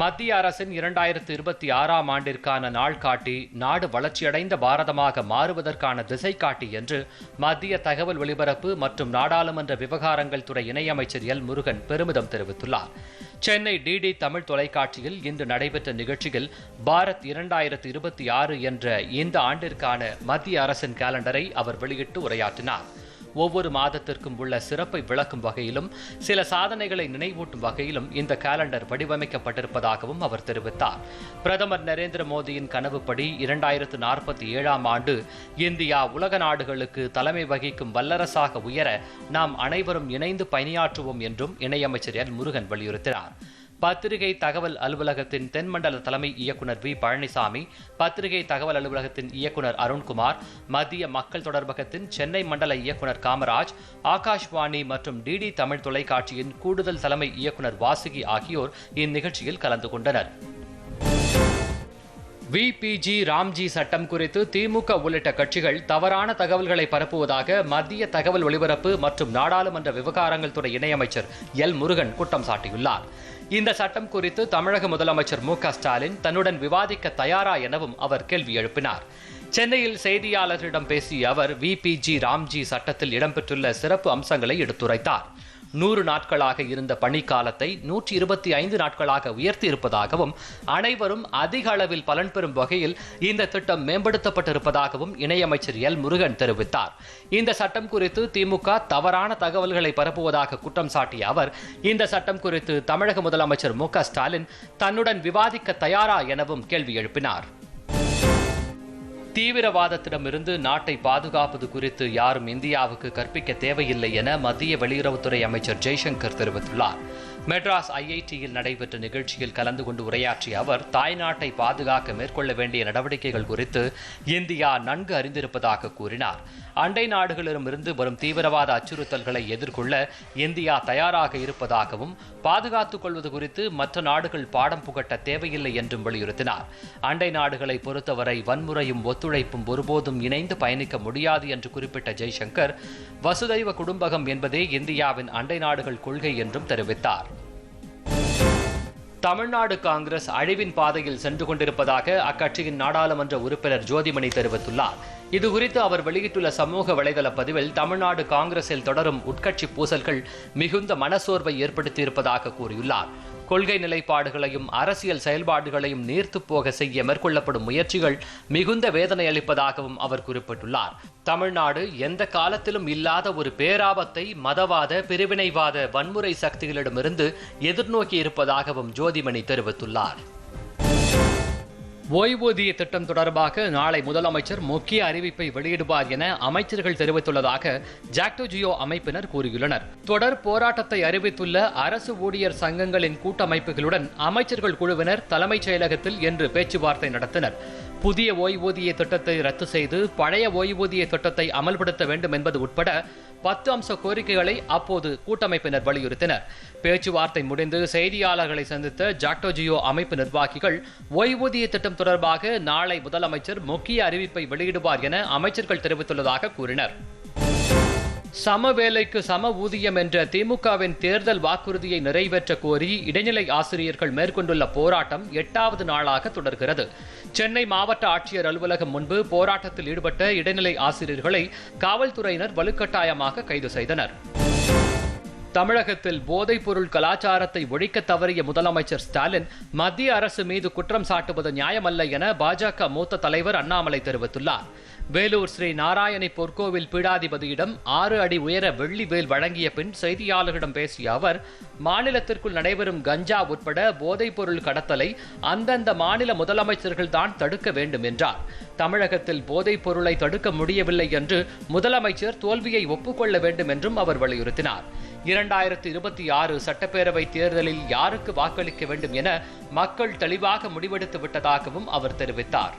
மத்திய அரசின் இரண்டாயிரத்து இருபத்தி ஆறாம் ஆண்டிற்கான நாள் காட்டி நாடு வளர்ச்சியடைந்த பாரதமாக மாறுவதற்கான திசை காட்டி என்று மத்திய தகவல் ஒலிபரப்பு மற்றும் நாடாளுமன்ற விவகாரங்கள் துறை இணையமைச்சர் எல் முருகன் பெருமிதம் தெரிவித்துள்ளார். சென்னை டிடி தமிழ் தொலைக்காட்சியில் இன்று நடைபெற்ற நிகழ்ச்சியில் பாரத் இரண்டாயிரத்து இருபத்தி ஆறு என்ற இந்த ஆண்டிற்கான மத்திய அரசின் கேலண்டரை அவர் வெளியிட்டு உரையாற்றினார். ஒவ்வொரு மாதத்திற்கும் உள்ள சிறப்பை விளக்கும் வகையிலும் சில சாதனைகளை நினைவூட்டும் வகையிலும் இந்த கேலண்டர் வடிவமைக்கப்பட்டிருப்பதாகவும் அவர் தெரிவித்தார். பிரதமர் நரேந்திர மோடியின் கனவுப்படி இரண்டாயிரத்து நாற்பத்தி ஏழாம் ஆண்டு இந்தியா உலக நாடுகளுக்கு தலைமை வகிக்கும் வல்லரசாக உயர நாம் அனைவரும் இணைந்து பணியாற்றுவோம் என்றும் இணையமைச்சர் எல் முருகன் வலியுறுத்தினார். பத்திரிகை தகவல் அலுவலகத்தின் தென்மண்டல தலைமை இயக்குனர் வி. பழனிசாமி பத்திரிகை தகவல் அலுவலகத்தின் இயக்குனர் அருண்குமார் மத்திய மக்கள் தொடர்பகத்தின் சென்னை மண்டல இயக்குனர் காமராஜ் ஆகாஷ்வாணி மற்றும் டிடி தமிழ் தொலைக்காட்சியின் கூடுதல் தலைமை இயக்குனர் வாசுகி ஆகியோர் இந்நிகழ்ச்சியில் கலந்து கொண்டனர். விபிஜி ராம்ஜி சட்டம் குறித்து திமுக உள்ளிட்ட கட்சிகள் தவறான தகவல்களை பரப்புவதாக மத்திய தகவல் ஒலிபரப்பு மற்றும் நாடாளுமன்ற விவகாரங்கள் துறை இணையமைச்சர் எல் முருகன் குற்றம் சாட்டியுள்ளார். இந்த சட்டம் குறித்து தமிழக முதலமைச்சர் மு ஸ்டாலின் தன்னுடன் விவாதிக்க தயாரா எனவும் அவர் கேள்வி எழுப்பினார். சென்னையில் செய்தியாளர்களிடம் பேசிய அவர் விபிஜி ராம்ஜி சட்டத்தில் இடம்பெற்றுள்ள சிறப்பு அம்சங்களை எடுத்துரைத்தார். நூறு நாட்களாக இருந்த பணிக்காலத்தை நூற்றி இருபத்தி ஐந்து நாட்களாக உயர்த்தி இருப்பதாகவும் அனைவரும் அதிக அளவில் பலன் பெறும் வகையில் இந்த திட்டம் மேம்படுத்தப்பட்டிருப்பதாகவும் இணையமைச்சர் எல். முருகன் தெரிவித்தார். இந்த சட்டம் குறித்து திமுக தவறான தகவல்களை பரப்புவதாக குற்றம் சாட்டிய அவர் இந்த சட்டம் குறித்து தமிழக முதலமைச்சர் மு க ஸ்டாலின் தன்னுடன் விவாதிக்க தயாரா எனவும் கேள்வி எழுப்பினார். தீவிரவாதத்திடமிருந்து நாட்டை பாதுகாப்பது குறித்து யாரும் இந்தியாவுக்கு கற்பிக்க தேவையில்லை என மத்திய வெளியுறவுத்துறை அமைச்சர் ஜெய்சங்கர் தெரிவித்துள்ளார். மெட்ராஸ் ஐஐடியில் நடைபெற்ற நிகழ்ச்சியில் கலந்து கொண்டு உரையாற்றிய அவர் தாய்நாட்டை பாதுகாக்க மேற்கொள்ள வேண்டிய நடவடிக்கைகள் குறித்து இந்தியா நன்கு அறிந்திருப்பதாக கூறினார். அண்டை நாடுகளிடமிருந்து வரும் தீவிரவாத அச்சுறுத்தல்களை எதிர்கொள்ள இந்தியா தயாராக இருப்பதாகவும் பாதுகாத்துக் கொள்வது குறித்து மற்ற நாடுகள் பாடம் புகட்ட தேவையில்லை என்றும் வலியுறுத்தினார். அண்டை நாடுகளை பொறுத்தவரை வன்முறையும் ஒத்துழைப்பும் ஒருபோதும் இணைந்து பயணிக்க முடியாது என்று குறிப்பிட்ட ஜெய்சங்கர் வசுதைவ குடும்பகம் என்பதே இந்தியாவின் அண்டை நாடுகள் கொள்கை என்றும் தெரிவித்தார். தமிழ்நாடு காங்கிரஸ் அழிவின் பாதையில் சென்று கொண்டிருப்பதாக அக்கட்சியின் நாடாளுமன்ற உறுப்பினர் ஜோதிமணி தெரிவித்துள்ளார். இதுகுறித்து அவர் வெளியிட்டுள்ள சமூக வலைதள பதிவில் தமிழ்நாடு காங்கிரஸில் தொடரும் உட்கட்சி பூசல்கள் மிகுந்த மனசோர்வை ஏற்படுத்தியிருப்பதாக கூறியுள்ளார். கொள்கை நிலைப்பாடுகளையும் அரசியல் செயல்பாடுகளையும் நீர்த்து போக செய்ய மேற்கொள்ளப்படும் முயற்சிகள் மிகுந்த வேதனை அளிப்பதாகவும் அவர் குறிப்பிட்டுள்ளார். தமிழ்நாடு எந்த காலத்திலும் இல்லாத ஒரு பேராபத்தை மதவாத பிரிவினைவாத வன்முறை சக்திகளிடமிருந்து எதிர்நோக்கி இருப்பதாகவும் ஜோதிமணி தெரிவித்துள்ளார். ஓய்வூதிய திட்டம் தொடர்பாக நாளை முதலமைச்சர் முக்கிய அறிவிப்பை வெளியிடுவார் என அமைச்சர்கள் தெரிவித்துள்ளதாக ஜாக்டோ ஜியோ அமைப்பினர் கூறியுள்ளனர். தொடர் போராட்டத்தை அறிவித்துள்ள அரசு ஊழியர் சங்கங்களின் கூட்டமைப்புகளுடன் அமைச்சர்கள் குழுவினர் தலைமைச் செயலகத்தில் இன்று பேச்சுவார்த்தை நடத்தினர். புதிய ஓய்வூதிய திட்டத்தை ரத்து செய்து பழைய ஓய்வூதிய திட்டத்தை அமல்படுத்த வேண்டும் என்பது உட்பட பத்து அம்ச கோரிக்கைகளை அப்போது கூட்டமைப்பினர் வலியுறுத்தினர். பேச்சுவார்த்தை முடிந்து செய்தியாளர்களை சந்தித்த ஜாக்டோஜியோ அமைப்பு நிர்வாகிகள் ஓய்வூதிய திட்டம் தொடர்பாக நாளை முதலமைச்சர் முக்கிய அறிவிப்பை வெளியிடுவார் என அமைச்சர்கள் தெரிவித்துள்ளதாக கூறினர். சம வேலைக்கு சம ஊதியம் என்ற திமுகவின் தேர்தல் வாக்குறுதியை நிறைவேற்ற கோரி இடைநிலை ஆசிரியர்கள் மேற்கொண்டுள்ள போராட்டம் எட்டாவது நாளாக தொடர்கிறது. சென்னை மாவட்ட ஆட்சியர் அலுவலகம் முன்பு போராட்டத்தில் ஈடுபட்ட இடைநிலை ஆசிரியர்களை காவல்துறையினர் வலுக்கட்டாயமாக கைது செய்தனர். தமிழகத்தில் போதைப்பொருள் கலாச்சாரத்தை ஒழிக்க தவறிய முதலமைச்சர் ஸ்டாலின் மத்திய அரசு மீது குற்றம் சாட்டுவது நியாயமல்ல என பாஜக மூத்த தலைவர் அண்ணாமலை தெரிவித்துள்ளார். வேலூர் ஸ்ரீ நாராயணி பொற்கோவில் பீடாதிபதியிடம் ஆறு அடி உயர வெள்ளி வேல் வழங்கிய பின் செய்தியாளர்களிடம் பேசிய அவர் மாநிலத்திற்குள் நடைபெறும் கஞ்சா உட்பட போதைப்பொருள் கடத்தலை அந்தந்த மாநில முதலமைச்சர்கள் தான் தடுக்க வேண்டும் என்றார். தமிழகத்தில் போதைப் பொருளை தடுக்க முடியவில்லை என்று முதலமைச்சர் தோல்வியை ஒப்புக்கொள்ள வேண்டும் என்றும் அவர் வலியுறுத்தினார். இரண்டாயிரத்தி இருபத்தி ஆறு சட்டப்பேரவை தேர்தலில் யாருக்கு வாக்களிக்க வேண்டும் என மக்கள் தெளிவாக முடிவெடுத்து விட்டதாகவும் அவர் தெரிவித்தார்.